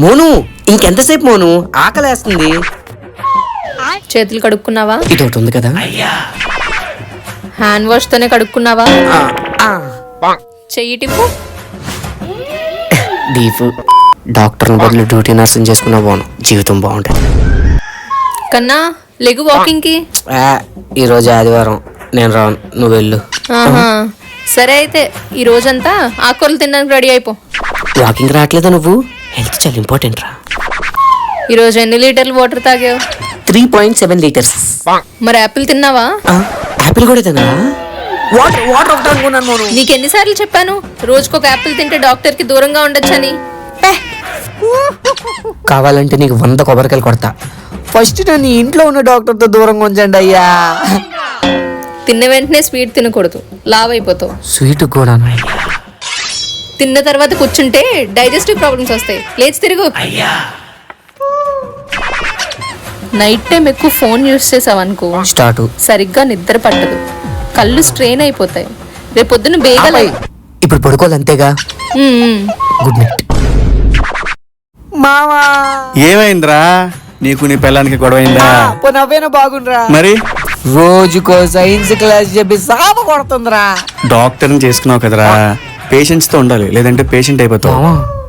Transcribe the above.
మోను ఇంకెంతసేపు మోను? ఆకలేస్తుంది. చేతులు కడుక్కున్నావా? ఇది ఒకటి ఉంది కదా. హ్యాండ్ వాష్ తోనే కడుక్కున్నావా? ఆ, ఆ. చెయ్యి టిప్పు. దీపు డాక్టర్ని బదులు డ్యూటీ నర్సింగ్ చేసుకున్నా బాను జీవితం బాగుంటుంది. కన్నా లెగు వాకింగ్కి ఆ, ఈరోజు ఆదివారం. నేను రాను. నువ్వు వెళ్ళు. ఆహా. సరే అయితే ఈ రోజంతా ఆకుకూరలు తినడానికి రెడీ అయిపో. వాకింగ్ రావట్లేదా నువ్వు? హెల్త్ చాలా ఇంపార్టెంట్ రా. ఈ రోజు ఎన్ని లీటర్లు water తాగావు? Three point seven litres. మరి యాపిల్ తిన్నావా? యాపిల్ కూడా తినా వాటర్ వాటర్ ఒకటి అనుకున్నాను మోను నీకు ఎన్నిసార్లు చెప్పాను? రోజుకొక యాపిల్ తింటే డాక్టర్కి దూరంగా ఉండొచ్చని. కావాలంటే నీకు వంద కొబ్బరికాయలు కొడతా. ఫస్ట్ నేను నీ ఇంట్లో ఉన్న డాక్టర్తో దూరంగా ఉంచండి అయ్యా. తిన్న వెంటనే స్వీట్ తినకూడదు. లావ్ అయిపోతావు. స్వీట్ కూడా తిన్న తర్వాత కూర్చుంటే డైజెస్టివ్ ప్రాబ్లమ్స్ వస్తాయి. లేచి తిరుగు. నైట్ టైం ఎక్కువ ఫోన్ యూస్ చేసావు అనుకో స్టార్ట్ సరిగ్గా నిద్ర పట్టదు. కళ్ళు స్ట్రెయిన్ అయిపోతాయి. రేపొద్దున బేగా లే ఇప్పుడు పడుకోవాలి అంతేగా? గుడ్ నైట్ మామా ఏమైందిరా? నీకు నీ పిల్లానికి గొడవైందా? నవ్వేనా బాగుండ్రా? మరి? రోజుకో సైన్స్ క్లాస్ చెప్పి సాప కొడుతుందిరా. డాక్టర్ని చేసుకున్నావు కదరా. పేషెంట్స్తో ఉండాలి. లేదంటే పేషెంట్ అయిపోతావు.